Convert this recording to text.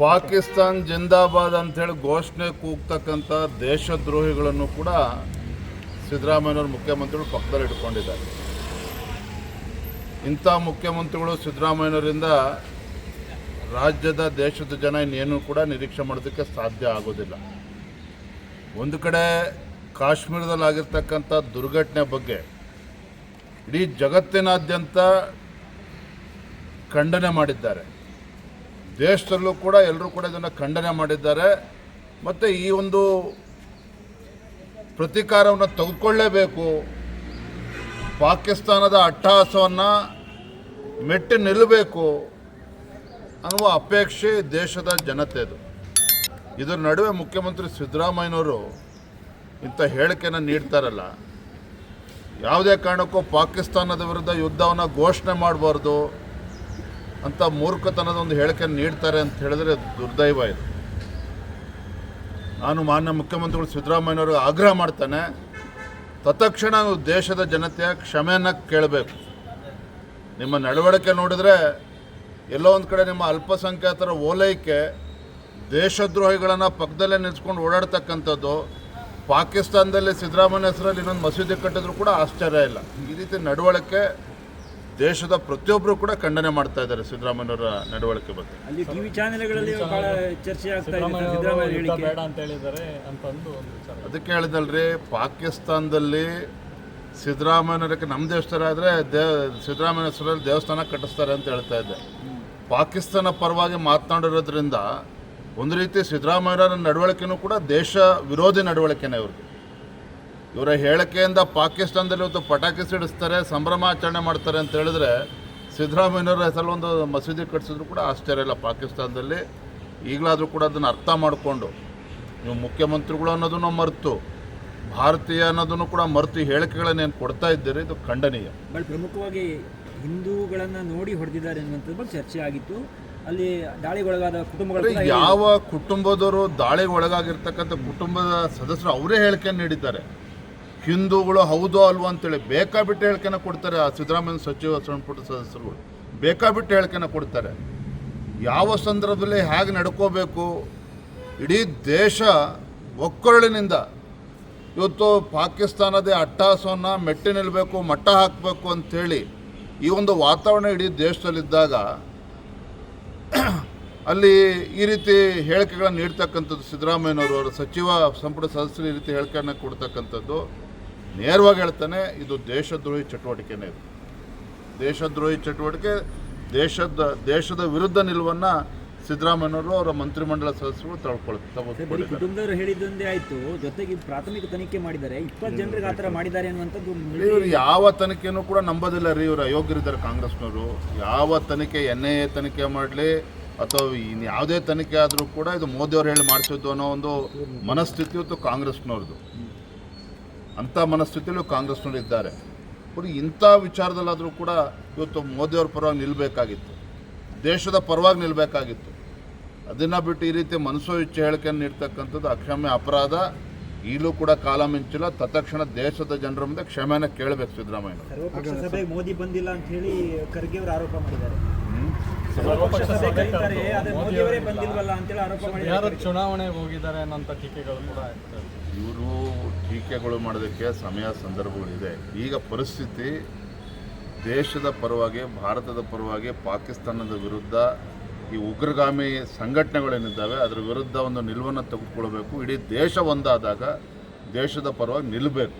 ಪಾಕಿಸ್ತಾನ್ ಜಿಂದಾಬಾದ್ ಅಂತೇಳಿ ಘೋಷಣೆ ಕೂಗ್ತಕ್ಕಂಥ ದೇಶದ್ರೋಹಿಗಳನ್ನು ಕೂಡ ಸಿದ್ದರಾಮಯ್ಯವ್ರ ಮುಖ್ಯಮಂತ್ರಿಗಳು ಪಕ್ಕದಲ್ಲಿ ಇಟ್ಕೊಂಡಿದ್ದಾರೆ. ಇಂಥ ಮುಖ್ಯಮಂತ್ರಿಗಳು ಸಿದ್ದರಾಮಯ್ಯನವರಿಂದ ರಾಜ್ಯದ ದೇಶದ ಜನ ಇನ್ನೇನು ಕೂಡ ನಿರೀಕ್ಷೆ ಮಾಡೋದಕ್ಕೆ ಸಾಧ್ಯ ಆಗೋದಿಲ್ಲ. ಒಂದು ಕಡೆ ಕಾಶ್ಮೀರದಲ್ಲಿ ಆಗಿರ್ತಕ್ಕಂಥ ದುರ್ಘಟನೆ ಬಗ್ಗೆ ಇಡೀ ಜಗತ್ತಿನಾದ್ಯಂತ ಖಂಡನೆ ಮಾಡಿದ್ದಾರೆ. ದೇಶದಲ್ಲೂ ಕೂಡ ಎಲ್ಲರೂ ಕೂಡ ಇದನ್ನು ಖಂಡನೆ ಮಾಡಿದ್ದಾರೆ. ಮತ್ತು ಈ ಒಂದು ಪ್ರತೀಕಾರವನ್ನು ತೆಗೆದುಕೊಳ್ಳೇಬೇಕು. ಪಾಕಿಸ್ತಾನದ ಅಟ್ಟಹಾಸವನ್ನು ಮೆಟ್ಟಿ ನಿಲ್ಲಬೇಕು ಅನ್ನುವ ಅಪೇಕ್ಷೆ ದೇಶದ ಜನತೆದು ಇದರ ನಡುವೆ ಮುಖ್ಯಮಂತ್ರಿ ಸಿದ್ದರಾಮಯ್ಯನವರು ಇಂಥ ಹೇಳಿಕೆಯನ್ನು ನೀಡ್ತಾರಲ್ಲ. ಯಾವುದೇ ಕಾರಣಕ್ಕೂ ಪಾಕಿಸ್ತಾನದ ವಿರುದ್ಧ ಯುದ್ಧವನ್ನು ಘೋಷಣೆ ಮಾಡಬಾರ್ದು. ಅಂತ ಮೂರ್ಖತನದ ಒಂದು ಹೇಳಿಕೆ ನೀಡ್ತಾರೆ ಅಂತ ಹೇಳಿದ್ರೆ ದುರ್ದೈವ ಇದು. ನಾನು ಮಾನ್ಯ ಮುಖ್ಯಮಂತ್ರಿಗಳು ಸಿದ್ದರಾಮಯ್ಯವರು ಆಗ್ರಹ ಮಾಡ್ತಾನೆ, ತತ್ಕ್ಷಣ ದೇಶದ ಜನತೆಯ ಕ್ಷಮೆಯನ್ನು ಕೇಳಬೇಕು. ನಿಮ್ಮ ನಡವಳಿಕೆ ನೋಡಿದರೆ ಎಲ್ಲೋ ಒಂದು ಕಡೆ ನಿಮ್ಮ ಅಲ್ಪಸಂಖ್ಯಾತರ ಓಲೈಕೆ, ದೇಶದ್ರೋಹಿಗಳನ್ನು ಪಕ್ಕದಲ್ಲೇ ನಿಲ್ಸ್ಕೊಂಡು ಓಡಾಡ್ತಕ್ಕಂಥದ್ದು, ಪಾಕಿಸ್ತಾನದಲ್ಲಿ ಸಿದ್ದರಾಮಯ್ಯ ಹೆಸರಲ್ಲಿ ಇನ್ನೊಂದು ಮಸೀದಿ ಕಟ್ಟಿದ್ರು ಕೂಡ ಆಶ್ಚರ್ಯ ಇಲ್ಲ. ಈ ರೀತಿ ನಡವಳಿಕೆ ದೇಶದ ಪ್ರತಿಯೊಬ್ಬರು ಕೂಡ ಖಂಡನೆ ಮಾಡ್ತಾ ಇದ್ದಾರೆ ಸಿದ್ದರಾಮಯ್ಯವರ ನಡವಳಿಕೆ ಬಗ್ಗೆ. ಅಲ್ಲಿ ಟಿವಿ ಚಾನೆಲ್ಗಳಲ್ಲಿ ಬಹಳ ಚರ್ಚೆ ಆಗ್ತಾ ಇದೆ ಸಿದ್ದರಾಮಯ್ಯ ಸಿದ್ದರಾಮಯ್ಯ ಅವರು ಯುದ್ಧ ಹೇಳಿಕೆ. ಬೇಡ ಅಂತ ಹೇಳಿದ್ದಾರೆ ಅಂತಂದು ಒಂದು ಅದಕ್ಕೆ ಹೇಳಿದಲ್ರಿ ಪಾಕಿಸ್ತಾನದಲ್ಲಿ ಸಿದ್ದರಾಮಯ್ಯನಕ್ಕೆ ನಮ್ಮ ದೇಶದಲ್ಲಿ ಆದರೆ ದೇ ಸಿದ್ದರಾಮಯ್ಯ ಹೆಸರಲ್ಲಿ ದೇವಸ್ಥಾನ ಕಟ್ಟಿಸ್ತಾರೆ ಅಂತ ಹೇಳ್ತಾ ಇದ್ದೆ. ಪಾಕಿಸ್ತಾನ ಪರವಾಗಿ ಮಾತನಾಡಿರೋದ್ರಿಂದ ಒಂದು ರೀತಿ ಸಿದ್ದರಾಮಯ್ಯರ ನಡವಳಿಕೆನೂ ಕೂಡ ದೇಶ ವಿರೋಧಿ ನಡವಳಿಕೆನೇ ಇವ್ರದ್ದು ಇವರ ಹೇಳಿಕೆಯಿಂದ ಪಾಕಿಸ್ತಾನದಲ್ಲಿ ಇವತ್ತು ಪಟಾಕಿ ಸಿಡಿಸ್ತಾರೆ ಸಂಭ್ರಮಾಚರಣೆ ಮಾಡ್ತಾರೆ ಅಂತ ಹೇಳಿದ್ರೆ ಸಿದ್ದರಾಮಯ್ಯವರ ಹೆಸರಲ್ಲಿ ಒಂದು ಮಸೀದಿ ಕಟ್ಟಿಸಿದ್ರು ಕೂಡ ಆಶ್ಚರ್ಯ ಇಲ್ಲ ಪಾಕಿಸ್ತಾನದಲ್ಲಿ. ಈಗಲಾದರೂ ಕೂಡ ಅದನ್ನು ಅರ್ಥ ಮಾಡಿಕೊಂಡು ನೀವು ಮುಖ್ಯಮಂತ್ರಿಗಳು ಅನ್ನೋದನ್ನು ಮರೆತು ಭಾರತೀಯ ಅನ್ನೋದನ್ನು ಕೂಡ ಮರೆತು ಹೇಳಿಕೆಗಳನ್ನು ಹೇಳಿಕೆಗಳನ್ನೇನು ಕೊಡ್ತಾ ಇದ್ದೀರಿ ಇದು ಖಂಡನೀಯ. ಬಹಳ ಪ್ರಮುಖವಾಗಿ ಹಿಂದೂಗಳನ್ನು ನೋಡಿ ಹೊಡೆದಿದ್ದಾರೆ ಅನ್ನುವಂಥದ್ದು ಬಗ್ಗೆ ಚರ್ಚೆ ಆಗಿತ್ತು. ಅಲ್ಲಿ ದಾಳಿಗೊಳಗಾದ ಕುಟುಂಬಗಳು ಯಾವ ಕುಟುಂಬದವರು ದಾಳಿಗೆ ಒಳಗಾಗಿರ್ತಕ್ಕಂಥ ಕುಟುಂಬದ ಸದಸ್ಯರು ಅವರೇ ಹೇಳಿಕೆಯನ್ನು ನೀಡಿದ್ದಾರೆ. ಹಿಂದೂಗಳು ಹೌದು ಅಲ್ವೋ ಅಂತೇಳಿ ಬೇಕಾಬಿಟ್ಟು ಹೇಳಿಕೆನ ಕೊಡ್ತಾರೆ ಆ ಸಿದ್ದರಾಮಯ್ಯ ಸಚಿವ ಸಂಪುಟ ಸದಸ್ಯರುಗಳು ಬೇಕಾಬಿಟ್ಟು ಹೇಳಿಕೆನ ಕೊಡ್ತಾರೆ. ಯಾವ ಸಂದರ್ಭದಲ್ಲಿ ಹೇಗೆ ನಡ್ಕೋಬೇಕು? ಇಡೀ ದೇಶ ಒಕ್ಕೊರಳಿನಿಂದ ಇವತ್ತು ಪಾಕಿಸ್ತಾನದೇ ಅಟ್ಟಹಾಸವನ್ನು ಮೆಟ್ಟಿ ನಿಲ್ಲಬೇಕು ಮಟ್ಟ ಹಾಕಬೇಕು ಅಂಥೇಳಿ ಈ ಒಂದು ವಾತಾವರಣ ಇಡೀ ದೇಶದಲ್ಲಿದ್ದಾಗ ಅಲ್ಲಿ ಈ ರೀತಿ ಹೇಳಿಕೆಗಳನ್ನು ನೀಡ್ತಕ್ಕಂಥದ್ದು ಸಿದ್ದರಾಮಯ್ಯನವರು, ಅವರ ಸಚಿವ ಸಂಪುಟ ಸದಸ್ಯರು ಈ ರೀತಿ ಹೇಳಿಕೆಯನ್ನು ಕೊಡ್ತಕ್ಕಂಥದ್ದು. ನೇರವಾಗಿ ಹೇಳ್ತಾನೆ ಇದು ದೇಶದ್ರೋಹಿ ಚಟುವಟಿಕೆನೇ ಇದು. ದೇಶದ್ರೋಹಿ ಚಟುವಟಿಕೆ ದೇಶದ ದೇಶದ ವಿರುದ್ಧ ನಿಲುವನ್ನು ಸಿದ್ದರಾಮಯ್ಯವರು ಅವರ ಮಂತ್ರಿಮಂಡಲ ಸದಸ್ಯರು ತಳ್ಕೊಳ್ತಾರೆ ಕುಟುಂಬದವರು ಹೇಳಿದ್ದೊಂದೇ ಆಯಿತು. ಜೊತೆಗೆ ಪ್ರಾಥಮಿಕ ತನಿಖೆ ಮಾಡಿದ್ದಾರೆ. ಇಪ್ಪತ್ತು ಜನರಿಗೆ ಆತರ ಮಾಡಿದ್ದಾರೆ ಅನ್ನುವಂಥದ್ದು ಇವರು ಯಾವ ತನಿಖೆನೂ ಕೂಡ ನಂಬೋದಿಲ್ಲ ರೀ ಇವರು. ಅಯೋಗ್ಯರಿದ್ದಾರೆ ಕಾಂಗ್ರೆಸ್ನವರು. ಯಾವ ತನಿಖೆ ಎನ್ ಐ ಎ ತನಿಖೆ ಮಾಡಲಿ ಅಥವಾ ಇನ್ನು ಯಾವುದೇ ತನಿಖೆ ಆದರೂ ಕೂಡ ಇದು ಮೋದಿ ಅವರು ಹೇಳಿ ಮಾಡಿಸಿದ್ದು ಅನ್ನೋ ಒಂದು ಮನಸ್ಥಿತಿ ಇವತ್ತು ಕಾಂಗ್ರೆಸ್ನವ್ರದ್ದು. ಅಂಥ ಮನಸ್ಥಿತಿಯಲ್ಲೂ ಕಾಂಗ್ರೆಸ್ನವರು ಇದ್ದಾರೆ. ಅವರು ಇಂಥ ವಿಚಾರದಲ್ಲಾದರೂ ಕೂಡ ಇವತ್ತು ಮೋದಿಯವ್ರ ಪರವಾಗಿ ನಿಲ್ಲಬೇಕಾಗಿತ್ತು ದೇಶದ ಪರವಾಗಿ ನಿಲ್ಲಬೇಕಾಗಿತ್ತು ಅದನ್ನು ಬಿಟ್ಟು ಈ ರೀತಿ ಮನಸ್ಸೋ ಇಚ್ಛೆ ಹೇಳಿಕೆಯನ್ನು ನೀಡ್ತಕ್ಕಂಥದ್ದು ಅಕ್ಷಮ್ಯ ಅಪರಾಧ. ಈಗಲೂ ಕೂಡ ಕಾಲ ಮಿಂಚಿಲ್ಲ. ತತ್ಕ್ಷಣ ದೇಶದ ಜನರ ಮುಂದೆ ಕ್ಷಮೆನ ಕೇಳಬೇಕು ಸಿದ್ದರಾಮಯ್ಯ. ಮೋದಿ ಬಂದಿಲ್ಲ ಅಂತ ಹೇಳಿ ಖರ್ಗೆ ಅವರು ಆರೋಪ ಮಾಡಿದ್ದಾರೆ. ಯಾರು ಮಾಡಿದ್ದಾರೆ. ಚುನಾವಣೆಗೆ ಹೋಗಿದ್ದಾರೆ ಅನ್ನೋಂಥ ಟೀಕೆಗಳು ಕೂಡ ಇವರು ಟೀಕೆಗಳು ಮಾಡೋದಕ್ಕೆ ಸಮಯ ಸಂದರ್ಭಗಳಿದೆ. ಈಗ ಪರಿಸ್ಥಿತಿ ದೇಶದ ಪರವಾಗಿ ಭಾರತದ ಪರವಾಗಿ ಪಾಕಿಸ್ತಾನದ ವಿರುದ್ಧ ಈ ಉಗ್ರಗಾಮಿ ಸಂಘಟನೆಗಳೇನಿದ್ದಾವೆ ಅದರ ವಿರುದ್ಧ ಒಂದು ನಿಲುವನ್ನು ತೆಗೆದುಕೊಳ್ಬೇಕು ಇಡೀ ದೇಶ ಒಂದಾದಾಗ ದೇಶದ ಪರವಾಗಿ ನಿಲ್ಲಬೇಕು